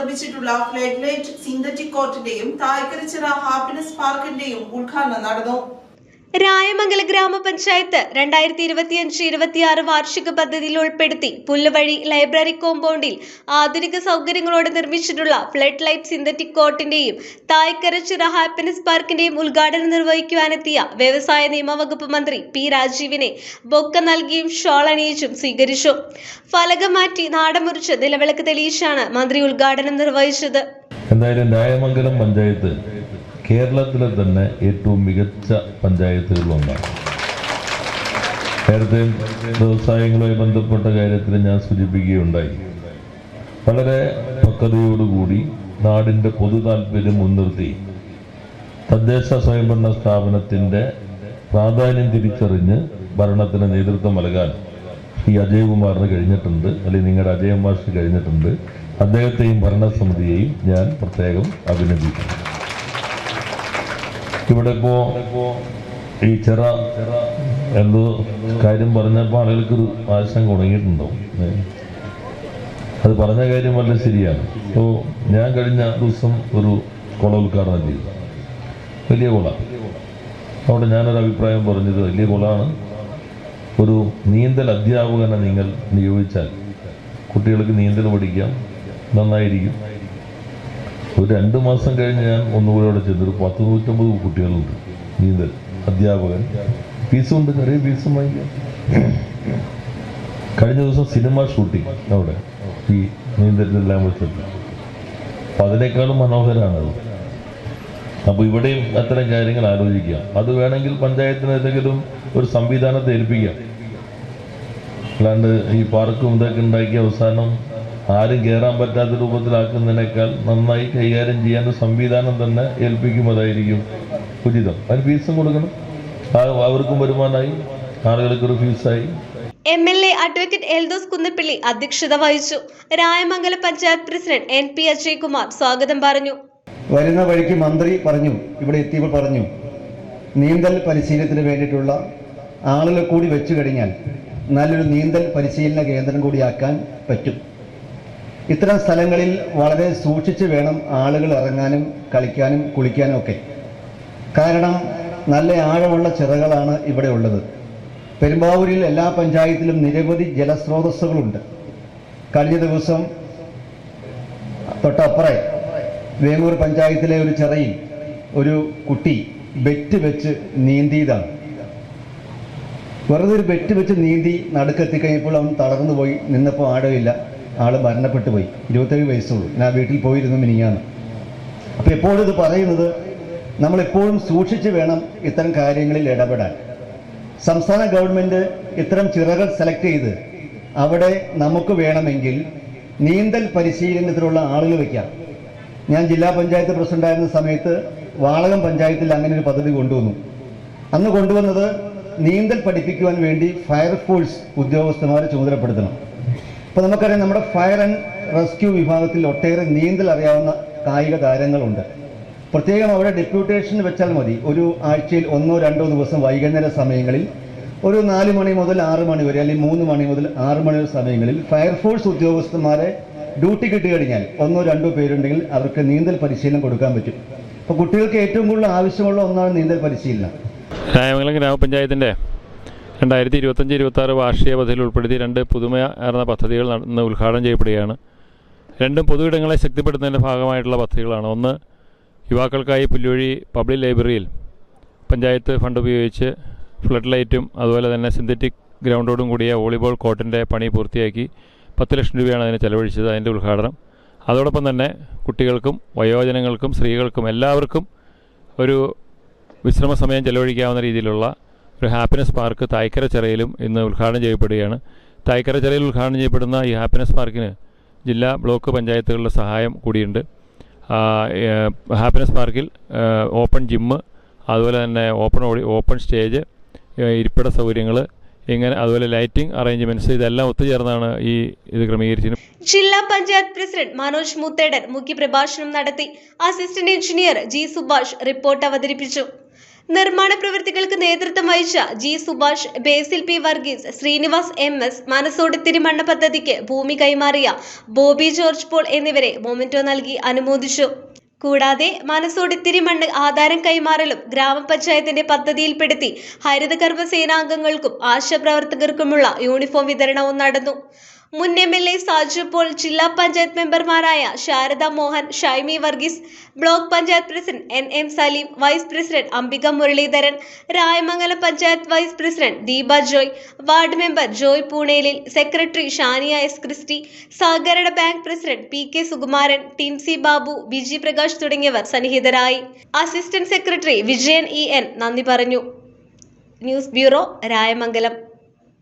നിർമ്മിച്ചിട്ടുള്ള flood light synthetic കോർട്ടിന്റെയും Thaikkarachira happiness പാർക്കിന്റെയും ഉദ്ഘാടനം നടന്നു. രായമംഗല ഗ്രാമപഞ്ചായത്ത് രണ്ടായിരത്തി ഇരുപത്തിയഞ്ച് ഇരുപത്തിയാറ് വാർഷിക പദ്ധതിയിൽ ഉൾപ്പെടുത്തി പുല്ലുവഴി ലൈബ്രറി കോമ്പൗണ്ടിൽ ആധുനിക സൗകര്യങ്ങളോടെ നിർമ്മിച്ചിട്ടുള്ള ഫ്ലഡ് ലൈറ്റ് സിന്തറ്റിക് കോർട്ടിന്റെയും തായ്ക്കര ചിറ ഹാപ്പിനെസ് പാർക്കിന്റെയും ഉദ്ഘാടനം നിർവഹിക്കുവാനെത്തിയ വ്യവസായ നിയമവകുപ്പ് മന്ത്രി പി രാജീവിനെ ബൊക്ക നൽകിയും ഷോൾ അണിയിച്ചും സ്വീകരിച്ചു. ഫലകം മാറ്റി നാടമുറിച്ച് നിലവിളക്ക് തെളിയിച്ചാണ് മന്ത്രി ഉദ്ഘാടനം നിർവഹിച്ചത്. എന്തായാലും രായമംഗലം പഞ്ചായത്ത് കേരളത്തിലെ തന്നെ ഏറ്റവും മികച്ച പഞ്ചായത്തുകളിലൊന്നാണ്. നേരത്തെ വ്യവസായങ്ങളുമായി ബന്ധപ്പെട്ട കാര്യത്തിൽ ഞാൻ സൂചിപ്പിക്കുകയുണ്ടായി. വളരെ പക്വതയോടുകൂടി നാടിന്റെ പൊതു താല്പര്യം മുൻനിർത്തി തദ്ദേശ സ്വയംഭരണ സ്ഥാപനത്തിന്റെ പ്രാധാന്യം തിരിച്ചറിഞ്ഞ് ഭരണത്തിന് നേതൃത്വം നൽകാൻ ഈ അജയകുമാറിന് കഴിഞ്ഞിട്ടുണ്ട് അല്ലെങ്കിൽ നിങ്ങളുടെ അജയൻ കഴിഞ്ഞിട്ടുണ്ട്. അദ്ദേഹത്തെയും ഭരണസമിതിയെയും ഞാൻ പ്രത്യേകം അഭിനന്ദിക്കുന്നു. ഇവിടെ ഇപ്പോ ഈ ചെറ എന്തോ കാര്യം പറഞ്ഞപ്പോൾ ആളുകൾക്കൊരു ആശങ്ക തുടങ്ങിയിട്ടുണ്ടാവും. അത് പറഞ്ഞ കാര്യം വളരെ ശരിയാണ്. അപ്പോൾ ഞാൻ കഴിഞ്ഞ ദിവസം ഒരു കുള ഉദ്ഘാടനം ചെയ്തു. വലിയ കുള. അവിടെ ഞാനൊരു അഭിപ്രായം പറഞ്ഞത് വലിയ കുളമാണ്. ഒരു നീന്തൽ അധ്യാപകനെ നിങ്ങൾ നിയോഗിച്ചാൽ കുട്ടികൾക്ക് നീന്തൽ പഠിക്കാം. നന്നായിരിക്കും. ഒരു രണ്ട് മാസം കഴിഞ്ഞ് ഞാൻ ഒന്നുകൂടെ അവിടെ ചെന്നു. ഒരു പത്ത് നൂറ്റമ്പത് കുട്ടികളുണ്ട്. നീന്തൽ അധ്യാപകൻ. ഫീസുണ്ട്. ചെറിയ ഫീസും വാങ്ങിക്കാം. കഴിഞ്ഞ ദിവസം സിനിമ ഷൂട്ടിംഗ് അവിടെ. ഈ നീന്തലിനെല്ലാം വെച്ചിട്ട്. അപ്പം അതിനേക്കാളും മനോഹരമാണത് അപ്പോൾ ഇവിടെയും അത്തരം കാര്യങ്ങൾ ആലോചിക്കാം. അത് വേണമെങ്കിൽ പഞ്ചായത്തിന് ഏതെങ്കിലും ഒരു സംവിധാനത്തെ ഏൽപ്പിക്കാം. അല്ലാണ്ട് ഈ പാർക്കും ഇതൊക്കെ ഉണ്ടാക്കിയ അവസാനം ആരും കയറാൻ പറ്റാത്ത രൂപത്തിലാക്കുന്നതിനേക്കാൾ നന്നായി കൈകാര്യം ചെയ്യാൻ ഒരു സംവിധാനം തന്നെ ഏൽപ്പിക്കുമ്പോഴായിരിക്കും ഉചിതം. അതിന് ഫീസും കൊടുക്കണം. അവർക്കും വരുമാനമായി. ആളുകൾക്കൊരു ഫീസായി M L A advocate Eldhose Kunnappilly അധ്യക്ഷത വഹിച്ചു. Rayamangalam panchayat president N P Ajaykumar സ്വാഗതം പറഞ്ഞു. വരുന്ന വഴിക്ക് മന്ത്രി പറഞ്ഞു ഇവിടെ എത്തിയപ്പോൾ പറഞ്ഞു നീന്തൽ പരിശീലനത്തിന് വേണ്ടിയിട്ടുള്ള ആളുകൾ കൂടി വെച്ചു കഴിഞ്ഞാൽ നല്ലൊരു നീന്തൽ പരിശീലന കേന്ദ്രം കൂടിയാക്കാൻ പറ്റും. ഇത്തരം സ്ഥലങ്ങളിൽ വളരെ സൂക്ഷിച്ച് വേണം ആളുകൾ ഇറങ്ങാനും കളിക്കാനും കുളിക്കാനും ഒക്കെ. കാരണം നല്ല ആഴമുള്ള ചിറകളാണ് ഇവിടെ ഉള്ളത്. പെരുമ്പാവൂരിൽ എല്ലാ പഞ്ചായത്തിലും നിരവധി ജലസ്രോതസ്സുകളുണ്ട്. കഴിഞ്ഞ ദിവസം തൊട്ടപ്പുറേ വേങ്ങൂർ പഞ്ചായത്തിലെ ഒരു ചിറയിൽ ഒരു കുട്ടി ബെറ്റ് വെച്ച് നീന്തിയതാണ്. വെറുതെ ഒരു ബെറ്റ് വെച്ച് നീന്തി നടുക്കെത്തിക്കഴിഞ്ഞപ്പോൾ അവൻ തളർന്നു പോയി നിന്നപ്പോൾ ആഴമില്ല. ആൾ മരണപ്പെട്ടു പോയി. ഇരുപത്തേഴ് വയസ്സുള്ളൂ. ഞാൻ വീട്ടിൽ പോയിരുന്നു മിനിങ്ങാണ് അപ്പോൾ എപ്പോഴും ഇത് പറയുന്നത് നമ്മളെപ്പോഴും സൂക്ഷിച്ച് വേണം ഇത്തരം കാര്യങ്ങളിൽ ഇടപെടാൻ. സംസ്ഥാന ഗവൺമെന്റ് ഇത്തരം ചിറകൾ സെലക്ട് ചെയ്ത് അവിടെ നമുക്ക് വേണമെങ്കിൽ നീന്തൽ പരിശീലനത്തിലുള്ള ആളുകൾ വയ്ക്കാം ഞാൻ ജില്ലാ പഞ്ചായത്ത് പ്രസിഡന്റായിരുന്ന സമയത്ത് വാളകം പഞ്ചായത്തിൽ അങ്ങനെ ഒരു പദ്ധതി കൊണ്ടുവന്നു. അന്ന് കൊണ്ടുവന്നത് നീന്തൽ പഠിപ്പിക്കുവാൻ വേണ്ടി ഫയർഫോഴ്സ് ഉദ്യോഗസ്ഥന്മാരെ ചുമതലപ്പെടുത്തണം. അപ്പോൾ നമുക്കറിയാം നമ്മുടെ ഫയർ ആൻഡ് റെസ്ക്യൂ വിഭാഗത്തിൽ ഒട്ടേറെ നീന്തൽ അറിയാവുന്ന കായിക താരങ്ങളുണ്ട്. പ്രത്യേകം അവിടെ ഡെപ്യൂട്ടേഷൻ വെച്ചാൽ മതി. ഒരു ആഴ്ചയിൽ ഒന്നോ രണ്ടോ ദിവസം വൈകുന്നേര സമയങ്ങളിൽ ഒരു നാല് മണി മുതൽ ആറ് മണി വരെ അല്ലെങ്കിൽ മൂന്ന് മണി മുതൽ ആറ് മണി വരെ സമയങ്ങളിൽ ഫയർഫോഴ്സ് ഉദ്യോഗസ്ഥന്മാരെ ഡ്യൂട്ടി കിട്ടി കഴിഞ്ഞാൽ ഒന്നോ രണ്ടോ പേരുണ്ടെങ്കിൽ അവർക്ക് നീന്തൽ പരിശീലനം കൊടുക്കാൻ പറ്റും. അപ്പോൾ കുട്ടികൾക്ക് ഏറ്റവും കൂടുതൽ ആവശ്യമുള്ള ഒന്നാണ് നീന്തൽ പരിശീലനം. ഗ്രാമപഞ്ചായത്തിന്റെ രണ്ടായിരത്തി ഇരുപത്തഞ്ച് ഇരുപത്താറ് വാർഷിക പദ്ധതിയിൽ ഉൾപ്പെടുത്തി രണ്ട് പുതുമയാർന്ന പദ്ധതികൾ നടന്ന് ഉദ്ഘാടനം ചെയ്യപ്പെടുകയാണ്. രണ്ടും പൊതുവിടങ്ങളെ ശക്തിപ്പെടുത്തുന്നതിന്റെ ഭാഗമായിട്ടുള്ള പദ്ധതികളാണ്. ഒന്ന് യുവാക്കൾക്കായി പുല്ലുവഴി പബ്ലിക് ലൈബ്രറിയിൽ പഞ്ചായത്ത് ഫണ്ട് ഉപയോഗിച്ച് ഫ്ലഡ് ലൈറ്റും അതുപോലെ തന്നെ സിന്തറ്റിക് ഗ്രൗണ്ടോടും കൂടിയ വോളിബോൾ കോർട്ടിന്റെ പണി പൂർത്തിയാക്കി പത്ത് ലക്ഷം രൂപയാണ് അതിന് ചെലവഴിച്ചത് അതിന്റെ ഉദ്ഘാടനം. അതോടൊപ്പം തന്നെ കുട്ടികൾക്കും വയോജനങ്ങൾക്കും സ്ത്രീകൾക്കും എല്ലാവർക്കും ഒരു വിശ്രമ സമയം ചെലവഴിക്കാവുന്ന രീതിയിലുള്ള ഒരു ഹാപ്പിനെസ് പാർക്ക് തായ്ക്കര ചിറയിലും ഇന്ന് ഉദ്ഘാടനം ചെയ്യപ്പെടുകയാണ്. തായ്ക്കര ചിറയിൽ ഉദ്ഘാടനം ചെയ്യപ്പെടുന്ന ഈ ഹാപ്പിനെസ് പാർക്കിന് ജില്ലാ ബ്ലോക്ക് പഞ്ചായത്തുകളുടെ സഹായം കൂടിയുണ്ട്. ഹാപ്പിനെസ് പാർക്കിൽ ഓപ്പൺ ജിമ്മ് അതുപോലെ തന്നെ ഓപ്പൺ ഓഡി ഓപ്പൺ സ്റ്റേജ് ഇരിപ്പിട സൗകര്യങ്ങൾ ഇങ്ങനെ അതുപോലെ ലൈറ്റിംഗ് അറേഞ്ച്മെന്റ്സ് ഇതെല്ലാം ഒത്തുചേർന്നാണ് ഈ ഇത് ക്രമീകരിച്ചത് ജില്ലാ പഞ്ചായത്ത് പ്രസിഡന്റ് മനോജ് മുത്തേടൻ മുഖ്യപ്രഭാഷണം നടത്തി. Assistant engineer G Subhash report അവതരിപ്പിച്ചു. നിർമ്മാണ പ്രവൃത്തികൾക്ക് നേതൃത്വം വഹിച്ച G Subhash Basil P Varghese Srinivas M S മനസ്സോട് തിരുമണ്ണ പദ്ധതിക്ക് ഭൂമി കൈമാറിയ ബോബി ജോർജ് പോൾ എന്നിവരെ മൊമെന്റോ നൽകി അനുമോദിച്ചു. കൂടാതെ മനസ്സോടിത്തിരി മണ്ണ് ആധാരം കൈമാറലും ഗ്രാമപഞ്ചായത്തിന്റെ പദ്ധതിയിൽപ്പെടുത്തി ഹരിതകർമ്മ സേനാംഗങ്ങൾക്കും ആശാപ്രവർത്തകർക്കുമുള്ള യൂണിഫോം വിതരണവും നടന്നു. മുൻ M L A Saju Paul ജില്ലാ പഞ്ചായത്ത് മെമ്പർമാരായ Sharada Mohan Shaimy Varghese block panchayat president N M Saleem vice president Ambika Muraleedharan Rayamangalam panchayat vice president Deepa Joy ward member Joy പൂണേലിൽ secretary Shania S Christy സഹകരണ bank president P K Sukumaran Tincy Babu Biji Prakash തുടങ്ങിയവർ സന്നിഹിതരായി. Assistant secretary Vijayan E N നന്ദി പറഞ്ഞു. News bureau Rayamangalam.